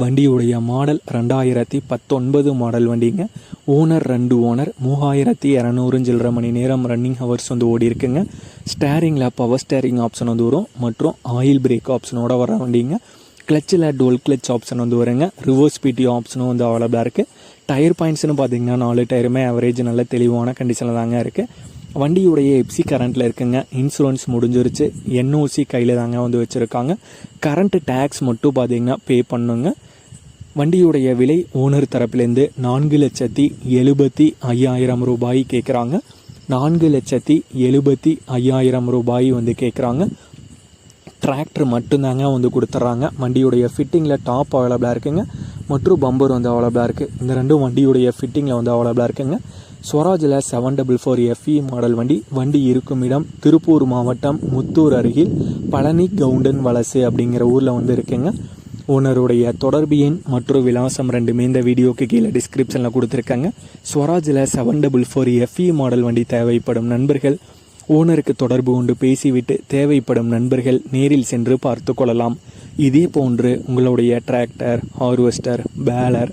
வண்டியுடைய மாடல் ரெண்டாயிரத்தி பத்தொன்பது மாடல் வண்டிங்க. ஓனர் ரெண்டு ஓனர் மூவாயிரத்தி இரநூறு சில்லரை மணி நேரம் ரன்னிங் ஹவர்ஸ் வந்து ஓடி இருக்குங்க ஸ்டேரிங்கில் பவர் ஸ்டேரிங் ஆப்ஷன் வந்து வரும் மற்றும் ஆயில் பிரேக் ஆப்ஷனோட வர வண்டிங்க. கிளச்சில் டோல் கிளச் ஆப்ஷன் வந்து வருங்க. ரிவர்ஸ் பிடி ஆப்ஷனும் வந்து அவைலபிளாக இருக்குது டயர் பாயிண்ட்ஸ்னு பார்த்தீங்கன்னா நாலு டயருமே ஆவரேஜ் நல்ல தெளிவான கண்டிஷனில் தாங்க இருக்குது வண்டியுடைய எப்சி கரண்ட்டில் இருக்குங்க. இன்சூரன்ஸ் முடிஞ்சிருச்சு. என்ஓசி கையில் தாங்க வந்து வச்சுருக்காங்க. கரண்ட்டு டேக்ஸ் மட்டும் பார்த்தீங்கன்னா பே பண்ணுங்க. வண்டியுடைய விலை ஓனர் தரப்பிலேருந்து நான்கு லட்சத்தி எழுபத்தி ஐயாயிரம் ரூபாய் கேட்குறாங்க நான்கு லட்சத்தி எழுபத்தி ஐயாயிரம் ரூபாய் வந்து கேட்குறாங்க டிராக்டர் மட்டும்தாங்க வந்து கொடுத்துட்றாங்க வண்டியுடைய ஃபிட்டிங்கில் டாப் அவைலபிளாக இருக்குங்க. மற்றும் பம்பர் வந்து அவைலபிளாக இருக்குது இந்த ரெண்டும் வண்டியுடைய ஃபிட்டிங்கில் வந்து அவைலபிளாக இருக்குங்க. ஸ்வராஜில் seven double four FE model வண்டி. வண்டி இருக்கும் இடம் திருப்பூர் மாவட்டம் முத்தூர் அருகில் பழனி கவுண்டன் வலசு அப்படிங்கிற ஊரில் வந்து இருக்குங்க. ஓனருடைய தொடர்பு எண் மற்றும் விலாசம் ரெண்டுமே இந்த வீடியோக்கு கீழே டிஸ்கிரிப்ஷனில் கொடுத்துருக்காங்க. ஸ்வராஜில் seven double four FE model வண்டி தேவைப்படும் நண்பர்கள் ஓனருக்கு தொடர்பு கொண்டு பேசிவிட்டு தேவைப்படும் நண்பர்கள் நேரில் சென்று பார்த்து கொள்ளலாம். இதே போன்று உங்களுடைய டிராக்டர் ஹார்வெஸ்டர் பேலர்